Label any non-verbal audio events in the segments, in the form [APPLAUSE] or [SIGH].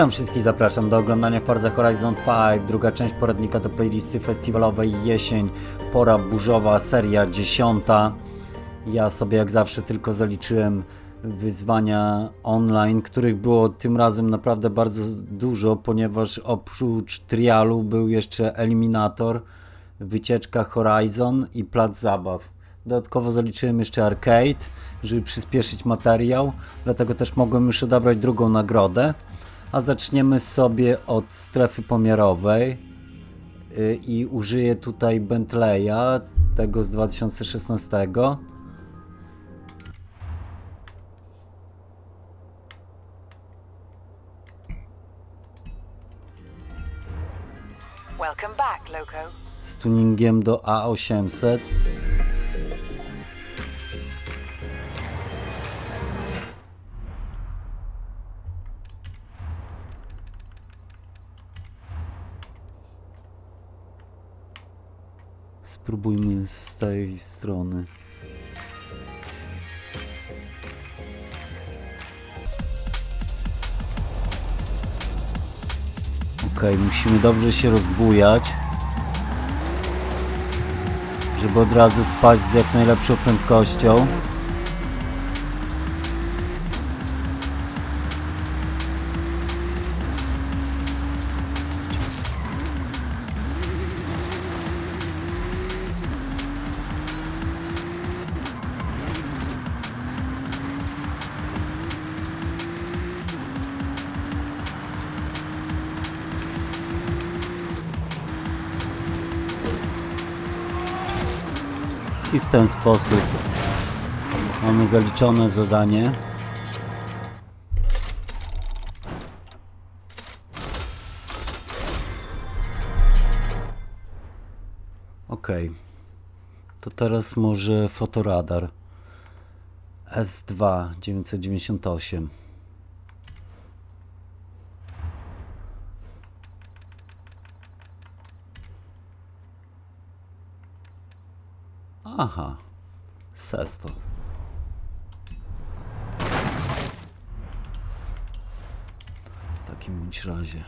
Witam wszystkich, zapraszam do oglądania Forza Horizon 5, druga część poradnika do playlisty festiwalowej jesień, pora burzowa, seria dziesiąta. Ja sobie jak zawsze tylko zaliczyłem wyzwania online, których było tym razem naprawdę bardzo dużo, ponieważ oprócz trialu był jeszcze eliminator, wycieczka Horizon i plac zabaw. Dodatkowo zaliczyłem jeszcze arcade, żeby przyspieszyć materiał, dlatego też mogłem już odebrać drugą nagrodę. A zaczniemy sobie od strefy pomiarowej y, i użyję tutaj Bentleya, tego z 2016. Welcome back, Loco. z tuningiem do A800. Spróbujmy z tej strony. Okej, musimy dobrze się rozbujać żeby od razu wpaść z jak najlepszą prędkością. I w ten sposób mamy zaliczone zadanie. Ok. To teraz może fotoradar. S2 998. Aha, sesto. W takim bądź razie.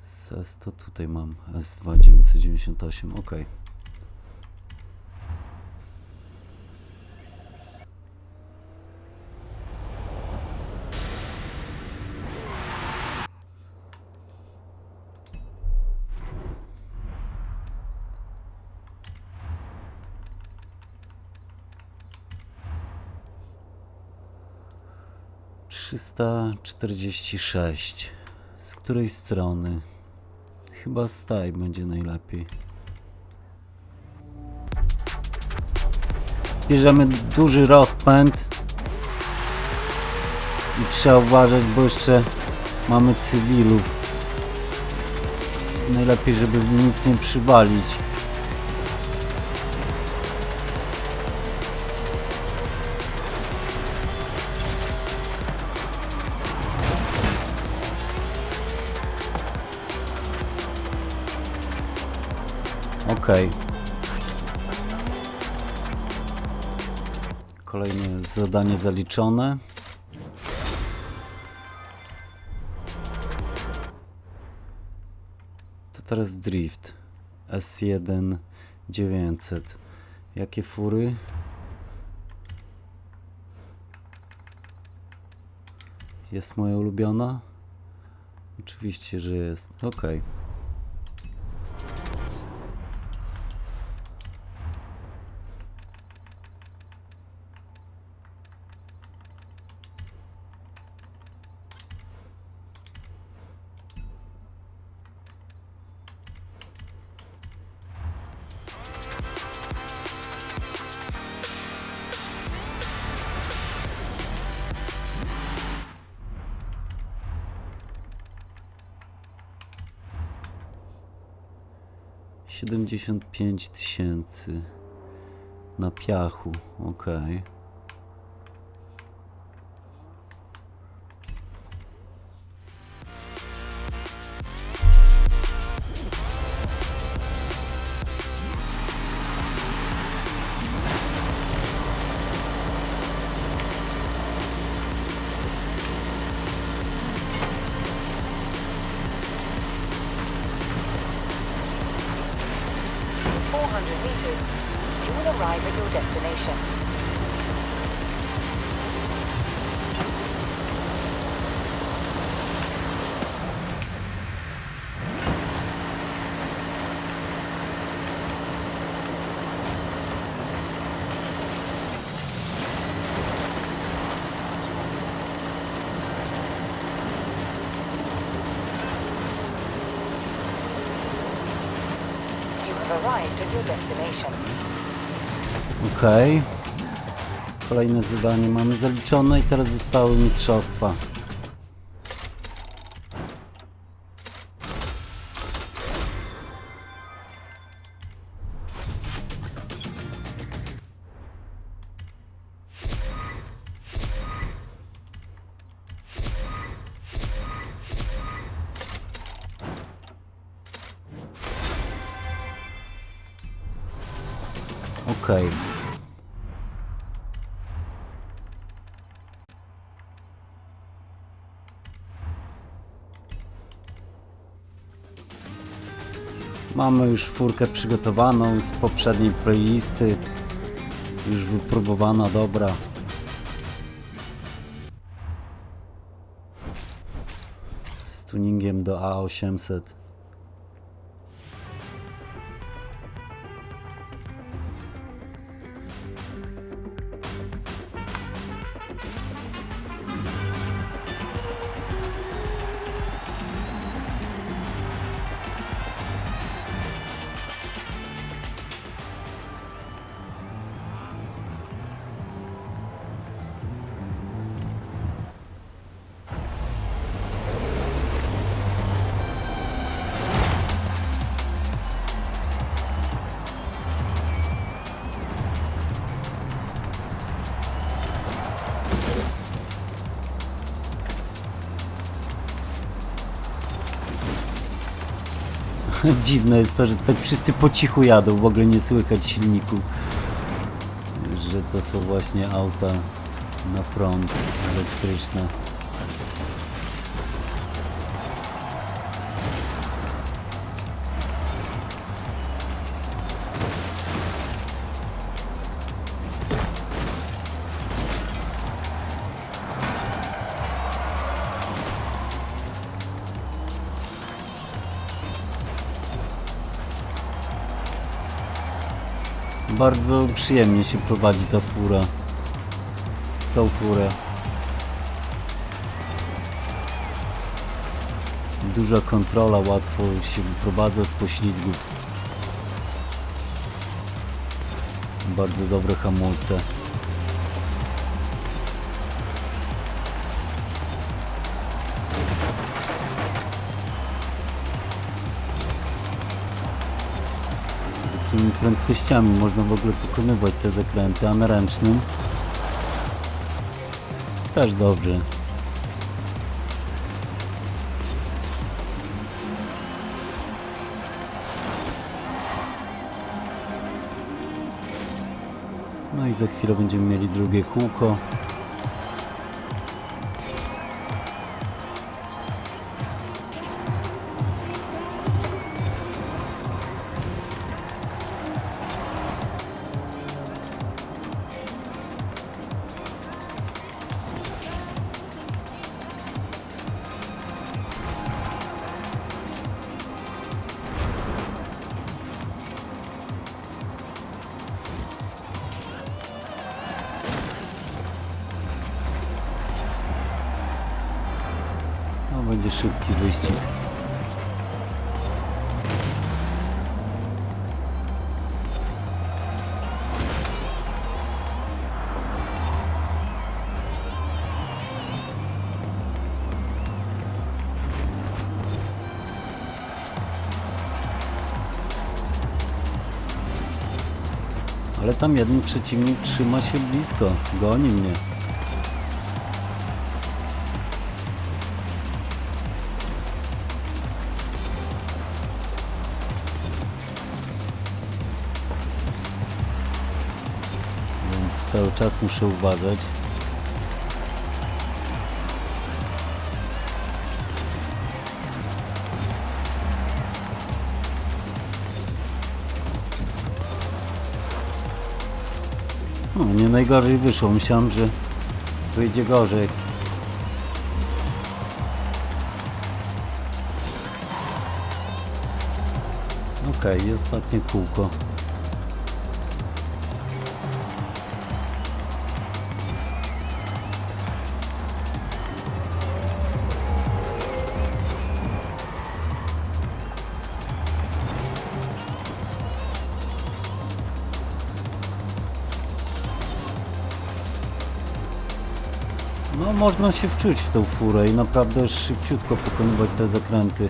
Sesto tutaj mam S2998, okej. Okay. 46. Z której strony? Chyba staj będzie najlepiej. Bierzemy duży rozpęd. I trzeba uważać, bo jeszcze mamy cywilów. Najlepiej, żeby nic nie przywalić. Okej. Okay. Kolejne zadanie zaliczone. To teraz drift. S1 900. Jakie fury? Jest moja ulubiona? Oczywiście, że jest. Okej. Okay. 55 tysięcy na piachu, okej. Okay. meters, you will arrive at your destination. Okej. Kolejne zadanie mamy zaliczone i teraz zostały mistrzostwa. Okej. Mamy już furkę przygotowaną z poprzedniej playlisty. Już wypróbowana, dobra. Z tuningiem do A800. [LAUGHS] Dziwne jest to, że tak wszyscy po cichu jadą, w ogóle nie słychać silniku. Że to są właśnie auta na prąd elektryczne. Bardzo przyjemnie się prowadzi ta fura. Tą furę. Duża kontrola, łatwo się wyprowadza z poślizgów. Bardzo dobre hamulce. Prędkościami można w ogóle pokonywać te zakręty, a na ręcznym też dobrze. No i za chwilę będziemy mieli drugie kółko. Szybki wyścig. Ale tam jeden przeciwnik trzyma się blisko, goni mnie. Czas muszę uważać. No, nie najgorzej wyszło. Myślałem, że wyjdzie gorzej. Okej, i ostatnie kółko. No, można się wczuć w tą furę i naprawdę szybciutko pokonywać te zakręty.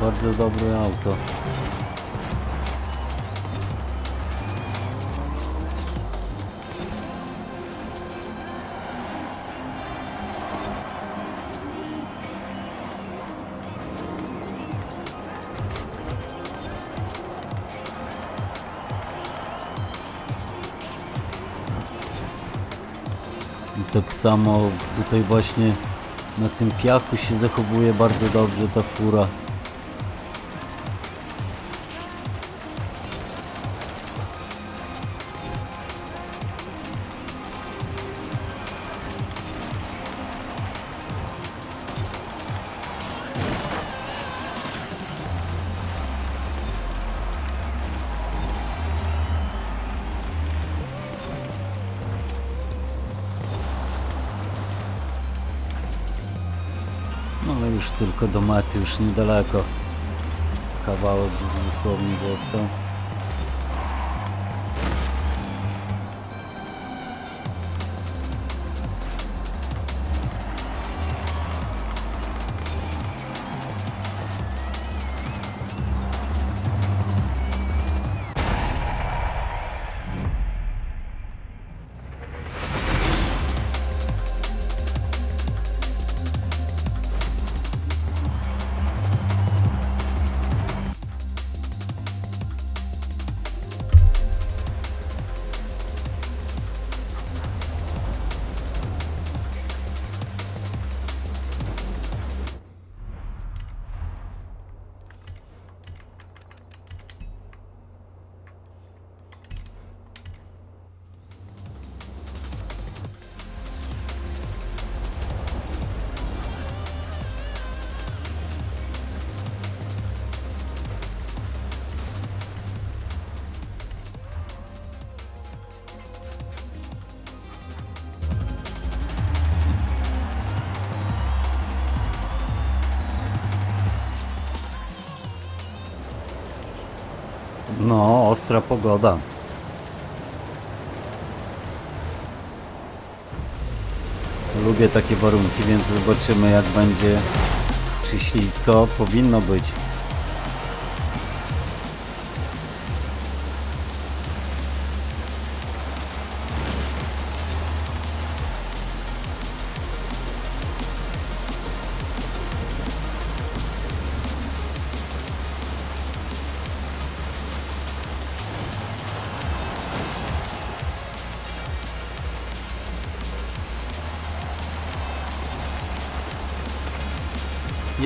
Bardzo dobre auto. Samo tutaj właśnie na tym piachu się zachowuje bardzo dobrze ta fura. Tylko do mety, już niedaleko. Kawałek dosłownie został. No, ostra pogoda. Lubię takie warunki, więc zobaczymy jak będzie. Czy ślisko? Powinno być.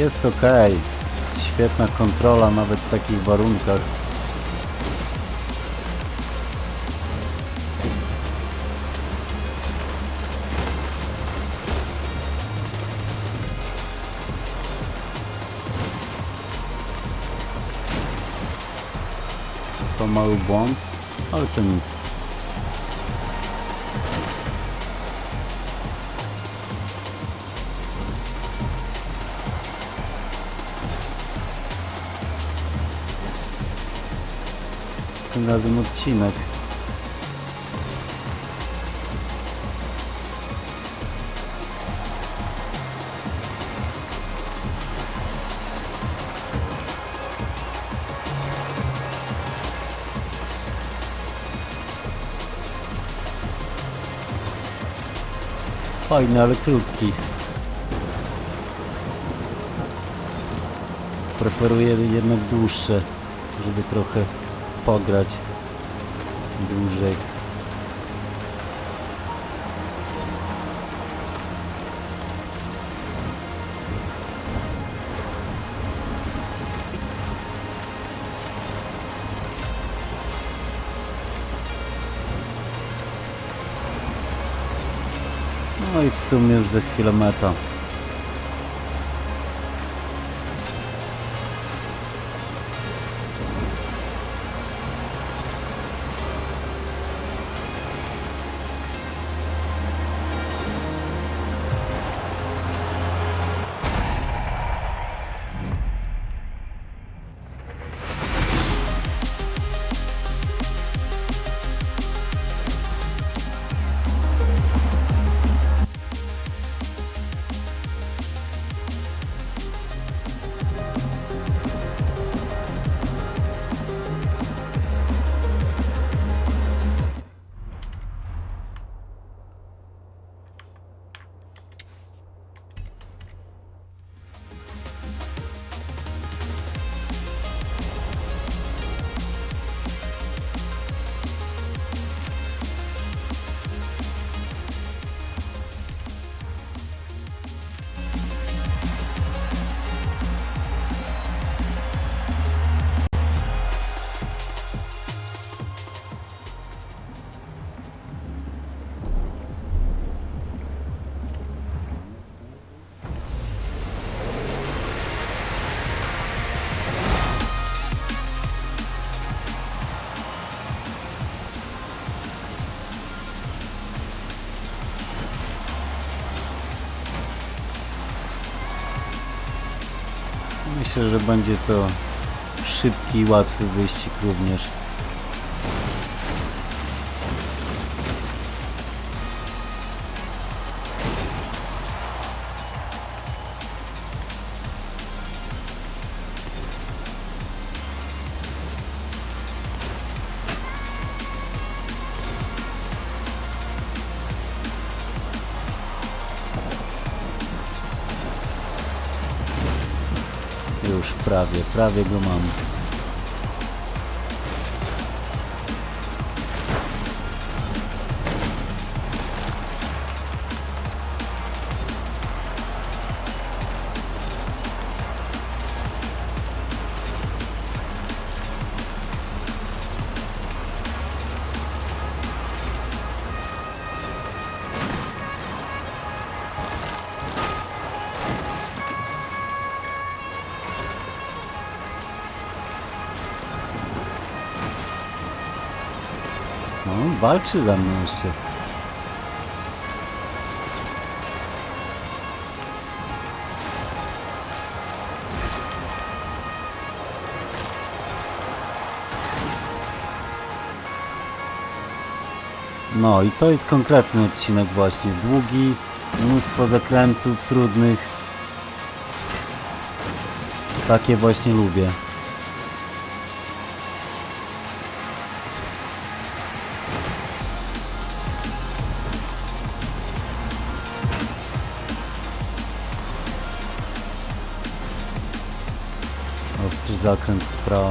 Jest ok. Świetna kontrola nawet w takich warunkach. To mały błąd, ale to nic. Tym razem odcinek. Fajny, ale krótki. Preferuję jednak dłuższe, żeby trochę pograć dłużej. No i w sumie już za chwilę meta. Myślę, że będzie to szybki i łatwy wyścig również. Prawie, prawie go mam. No, walczy za mną jeszcze. No i to jest konkretny odcinek właśnie. Długi, mnóstwo zakrętów trudnych. Takie właśnie lubię. Zakręt w prawo.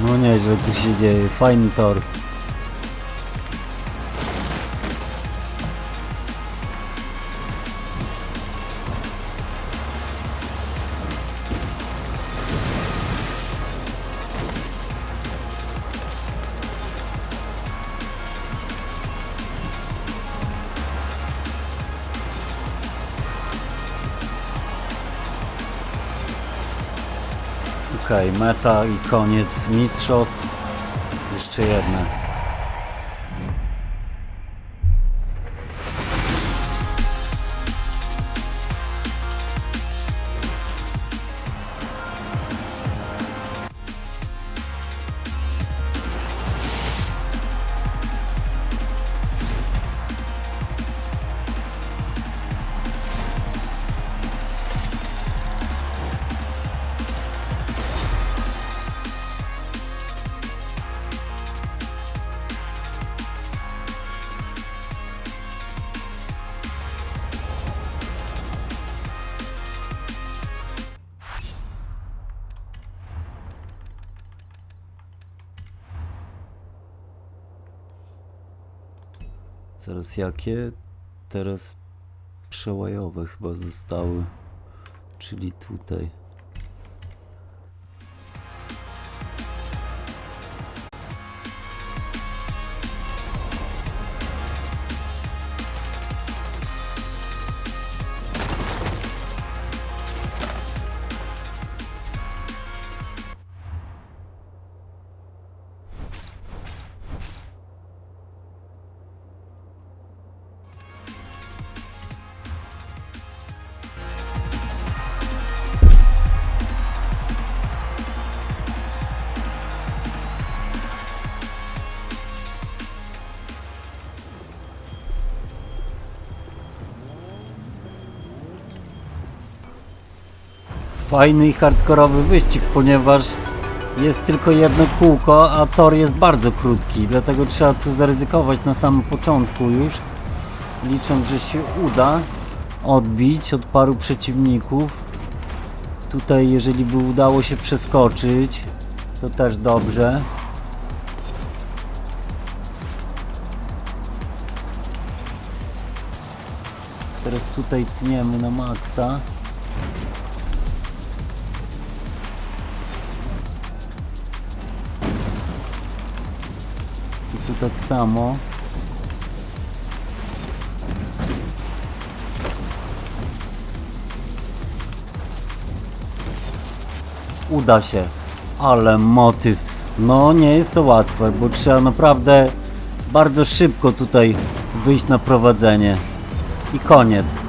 No nieźle tu się dzieje, fajny tor. Meta i koniec mistrzostw. Jeszcze jedne. Teraz jakie? Teraz przełajowe chyba zostały. Czyli tutaj. Fajny i hardkorowy wyścig, ponieważ jest tylko jedno kółko, a tor jest bardzo krótki, dlatego trzeba tu zaryzykować na samym początku już, licząc, że się uda odbić od paru przeciwników. Tutaj, jeżeli by udało się przeskoczyć, to też dobrze. Teraz tutaj tniemy na maksa. Tu tak samo. Uda się, ale motyw. No nie jest to łatwe, bo trzeba naprawdę bardzo szybko tutaj wyjść na prowadzenie. I koniec.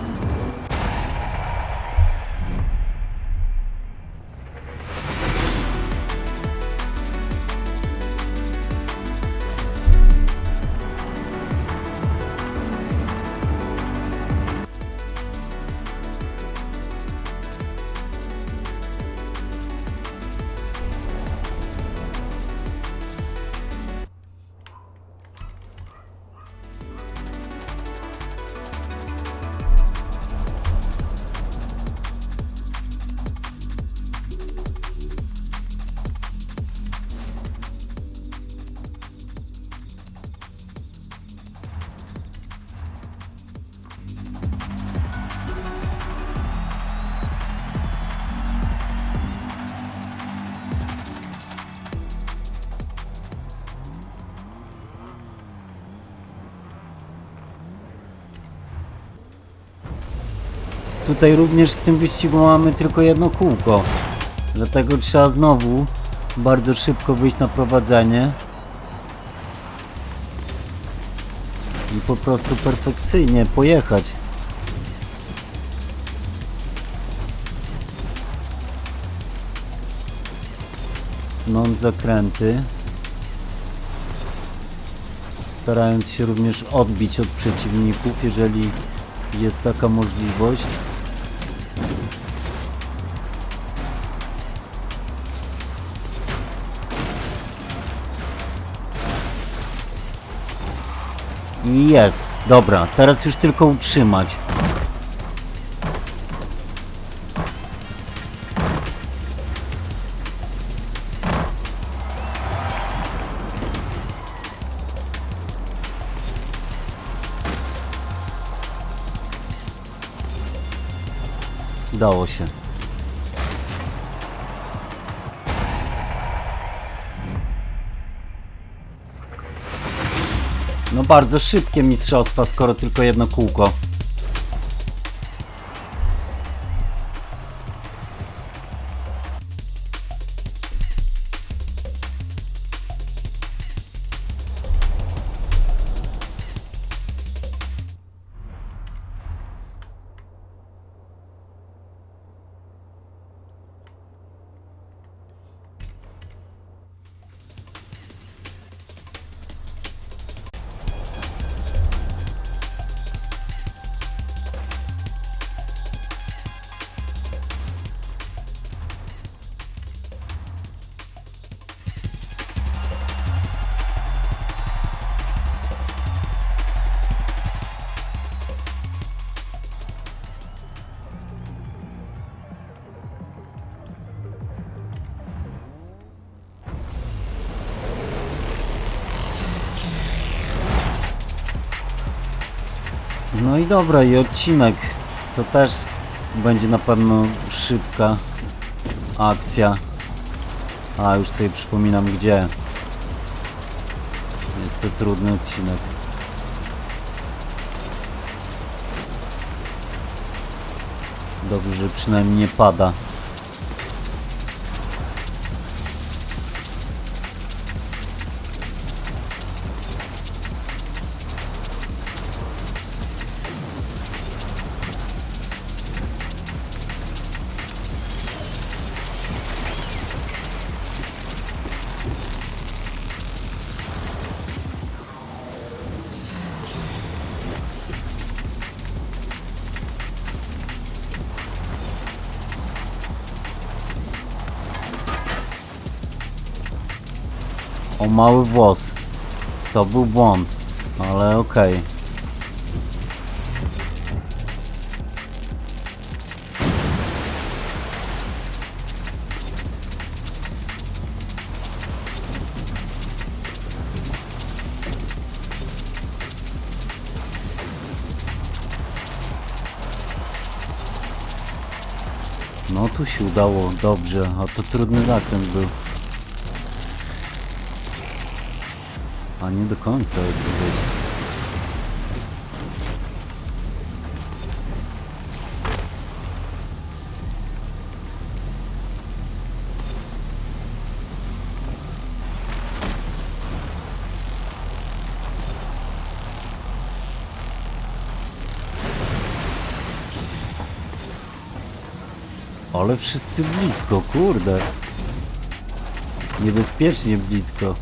Tutaj również w tym wyścigu mamy tylko jedno kółko. Dlatego trzeba znowu bardzo szybko wyjść na prowadzenie. I po prostu perfekcyjnie pojechać. Tnąc zakręty. Starając się również odbić od przeciwników, jeżeli jest taka możliwość. Jest. Dobra, teraz już tylko utrzymać. Udało się. Bardzo szybkie mistrzostwa, skoro tylko jedno kółko. No i dobra, i odcinek. To też będzie na pewno szybka akcja. A, już sobie przypominam gdzie. Jest to trudny odcinek. Dobrze, że przynajmniej nie pada. Mały włos. To był błąd, ale okej. No tu się udało, dobrze, a to trudny zakręt był. Nie do końca, powiedzieć. Ale wszyscy blisko, kurde. Niebezpiecznie blisko.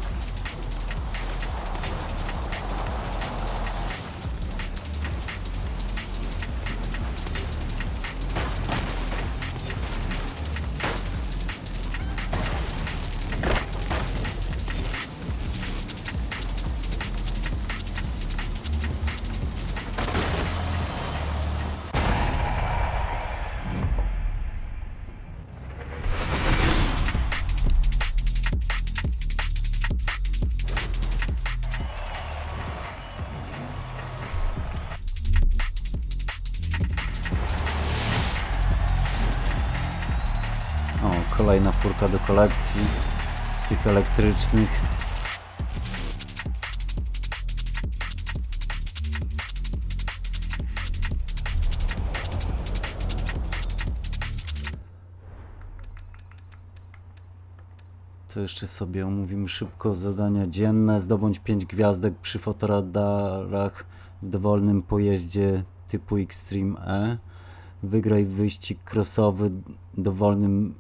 Elektrycznych. To jeszcze sobie omówimy szybko zadania dzienne. Zdobądź 5 gwiazdek przy fotoradarach w dowolnym pojeździe typu Xtreme E. Wygraj wyścig crossowy w dowolnym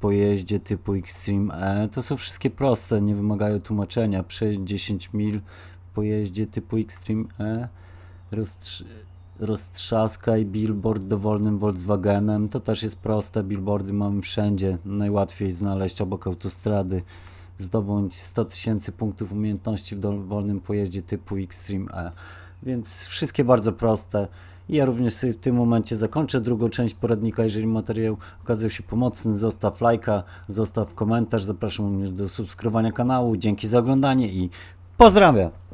pojeździe typu Xtreme E. To są wszystkie proste, nie wymagają tłumaczenia. Przejdź 10 mil w pojeździe typu Xtreme E. Roztrz roztrzaskaj billboard dowolnym Volkswagenem. To też jest proste. Billboardy mamy wszędzie. Najłatwiej znaleźć obok autostrady. Zdobądź 100 tysięcy punktów umiejętności w dowolnym pojeździe typu Xtreme E. Więc wszystkie bardzo proste. Ja również sobie w tym momencie zakończę drugą część poradnika. Jeżeli materiał okazał się pomocny, zostaw lajka, zostaw komentarz. Zapraszam również do subskrybowania kanału. Dzięki za oglądanie i pozdrawiam!